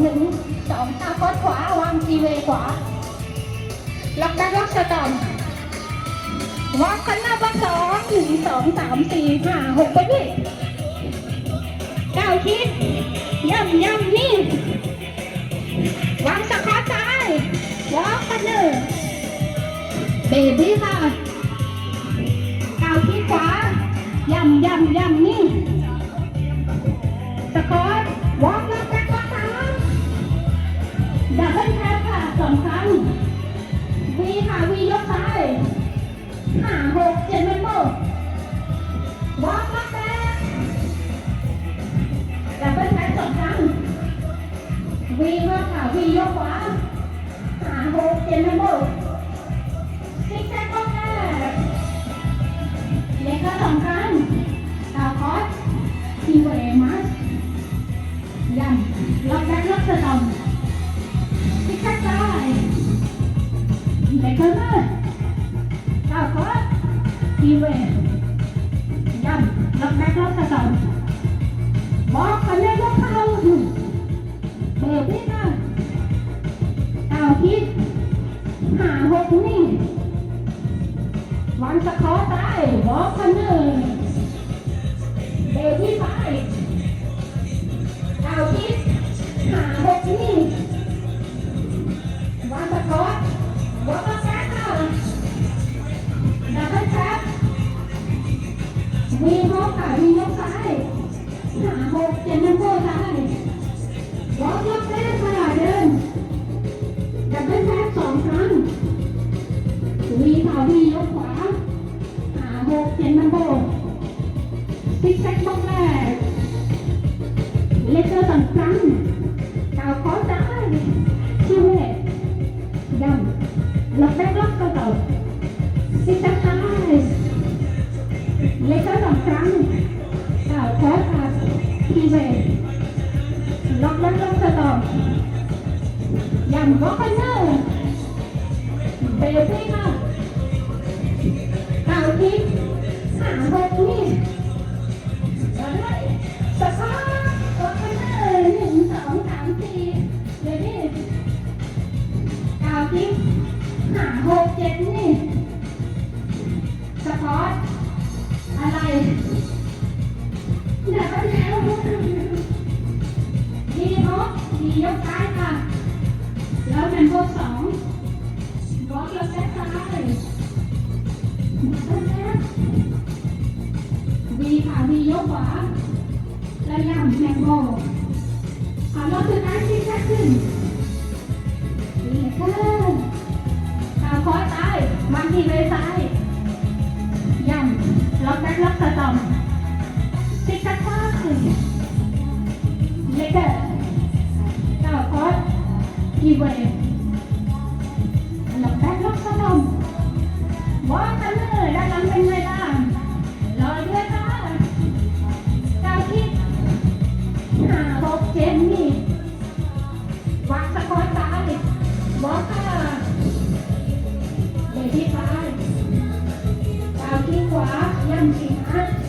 หนึ่งสองตาคอดขวาวางทีเวขวาล็อกด้ล็อกสตอมวางคันหน้าบล็อกสองหนึ่งสองสามสี่ห้าหกไปดิเก้าทิศย่ำย่ำนี่วางสะคอซ้ายวางคันเนอร์เบบี้ค่ะเก้าทิศขวาย่ำย่ำย่ำนี่ วีค่ะวียกซ้ายห้าหกเจ็ดเมมโบวอล์กล็อกแบ็คดับเบิลแท็บสองครั้งวีว่าค่ะวียกขวาห้าหกเจ็ดเมมโบซิกแซกล็อกแบ็คเล็กก็สองครั้งดาวคอสทีเว ทีเวยันล็อกแบ็คล็อกระสอบบอกกันเลยว่าเขาเบิร์พี่นะก้าคิดหาหกนี่วันสะคอตายบอกกันเลย วีฮอกค่ะวียกซ้ายหาหกเจ็ดนัมเบอร์ซ้ายวางยกแรกค่ะเดินดับเบิลแท็บสองครั้งวีค่ะวียกขวาหาหกเจ็ดนัมเบอร์ซิกแซกบล็อกแรกเลเกอร์สองครั้งดาวคอซ้ายชิเวดำล็อกแบ็กล็อกเกระโดดซิกแซกซ้ายเลเกอร์ ครั้งดาวคอซ้ายชิเวล็อกแบ็กล็อกกระโดดยำวอลกันเนอร์เบบี้ค่ะดาวทิพย์หาหกนี่สะพานรถคันเลยหนึ่งสองสามสี่เดี๋ยวนี่เก้าทิปห้าหกเจ็ดนี่สปอร์ต อะไรเดี๋ยวแล้วดีฮอปดียกซ้ายค่ะ แล้วเป็นพวกสองบล็อกยกแซ้ซ้ายวีค่ะวียกขวาและย่ำแมงโมเอาเราคือการที่แค่ขึ้นนี่แค่ขาคอยซ้ายมันทีไปซ้าย ล็อกแบ็กล็อกสตอมซิกแซกซ้ายเล็กเกอร์ก้าวคอสทีเวนล็อกแบ็กล็อกสตอมว่ากันเลยด้านหลังเป็นไงา